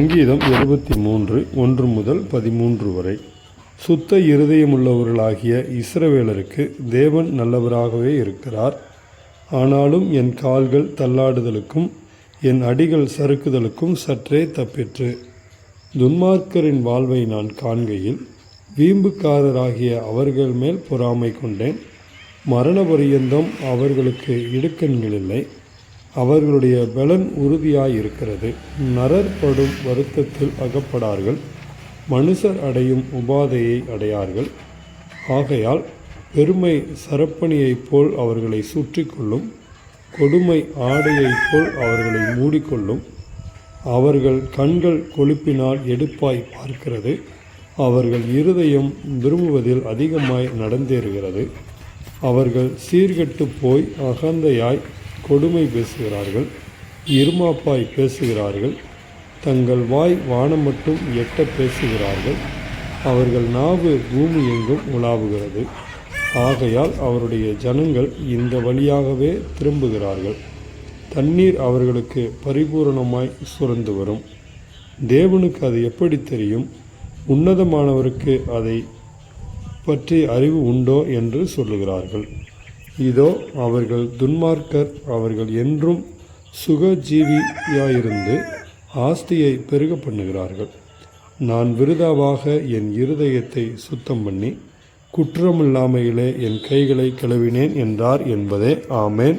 சங்கீதம் எழுபத்தி மூன்று ஒன்று முதல் பதிமூன்று வரை. சுத்த இருதயமுள்ளவர்களாகிய இஸ்ரவேலருக்கு தேவன் நல்லவராகவே இருக்கிறார். ஆனாலும் என் கால்கள் தள்ளாடுதலுக்கும் என் அடிகள் சறுக்குதலுக்கும் சற்றே தப்பிற்று. துன்மார்க்கரின் வாழ்வை நான் காண்கையில் வீம்புக்காரராகிய அவர்கள் மேல் பொறாமை கொண்டேன். மரண பரியந்தம் அவர்களுக்கு இடுக்கண்களில்லை அவர்களுடைய பலன் உறுதியாயிருக்கிறது. நரற்படும் வருத்தத்தில் அகப்படார்கள். மனுஷர் அடையும் உபாதையை அடையார்கள். ஆகையால் பெருமை சரப்பணியைப் போல் அவர்களை சுற்றி கொள்ளும் கொடுமை ஆடையைப் போல் அவர்களை மூடிக்கொள்ளும் அவர்கள் கண்கள் கொழுப்பினால் எடுப்பாய் பார்க்கிறது அவர்கள் இருதயம் விரும்புவதில் அதிகமாய் நடந்தேறுகிறது அவர்கள் சீர்கெட்டு போய் அகந்தையாய் கொடுமை பேசுகிறார்கள் இருமாப்பாய் பேசுகிறார்கள் தங்கள் வாய் வானம் மட்டும் எட்ட பேசுகிறார்கள் அவர்கள் நாவு பூமி எங்கும் உலாவுகிறது. ஆகையால் அவருடைய ஜனங்கள் இந்த வழியாகவே திரும்புகிறார்கள். தண்ணீர் அவர்களுக்கு பரிபூரணமாய் சுரந்து வரும். தேவனுக்கு அது எப்படி தெரியும்? உன்னதமானவருக்கு அதை பற்றி அறிவு உண்டோ என்று சொல்லுகிறார்கள். இதோ அவர்கள் துன்மார்க்கர் அவர்கள் என்றும் சுகஜீவியாயிருந்து ஆஸ்தியை பெருக பண்ணுகிறார்கள். நான் விருதாவாக என் இருதயத்தை சுத்தம் பண்ணி குற்றமில்லாமையிலே என் கைகளை கழுவினேன் என்றார் என்பதே. ஆமேன்.